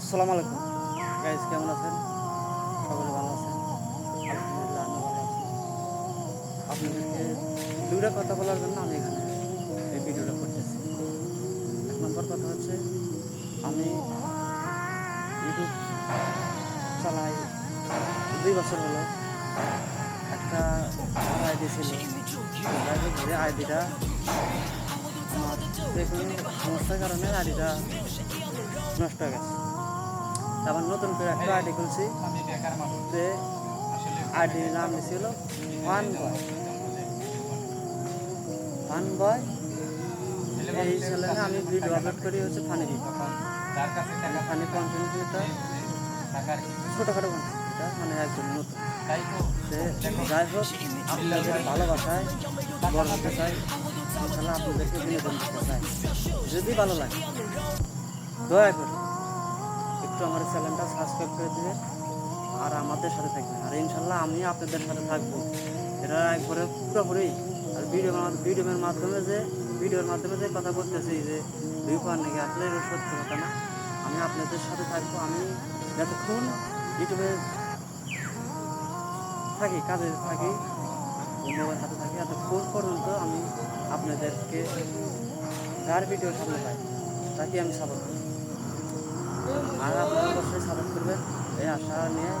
আসসালামু আলাইকুম। গাইজ কেমন আছেন? সকলে ভালো আছেন? আপনাদেরকে দুইটা কথা বলার জন্য আমি এখানে এই ভিডিওটা করতেছি। এক নম্বর কথা হচ্ছে, আমি ইউটিউব চালাই দুই বছর হলো। একটা আইডি ছিল। যে আইডিটা আমার যে কোনো সমস্যার কারণে আইডিটা নষ্ট হয়ে গেছে। আবার নতুন করে একটা আইডি খুলছি, যে আইডির নাম ছিল ফান বয় ফান বয় এই চ্যানেলে আমি ভিডিও আপলোড করি হচ্ছে ফানি ভিডিও ফানি কন্টেন্ট যেটা ছোটোখাটো এটা মানে একদম নতুন। যাই হোক, আপনাদের ভালোবাসায় বড় হতে চাই আপনাদেরকে বিনোদন দিতে চাই। যদি ভালো লাগে, দয়া করে। একটু আমার চ্যানেলটা সাবস্ক্রাইব করে দিবেন। আর আমাদের সাথে থাকবেন। আর ইনশাল্লাহ আমি আপনাদের সাথে থাকব। এটা একবারে পুরোপুরি। আর ভিডিও ভিডিওর মাধ্যমে যে ভিডিওর মাধ্যমে যে কথা বলতেছি যে ভিউ পাওয়ার নাকি আসলে সত্যি কথা না। আমি আপনাদের সাথে থাকব। আমি যতক্ষণ ইউটিউবে থাকি, কাজে থাকি মোবাইল হাতে থাকি, এতক্ষণ পর্যন্ত আমি আপনাদেরকে যার ভিডিও সামনে পাই তাকে আমি সাপোর্ট করি। আর আপনারা অবশ্যই সাপোর্ট করবেন। এই আশা নিয়ে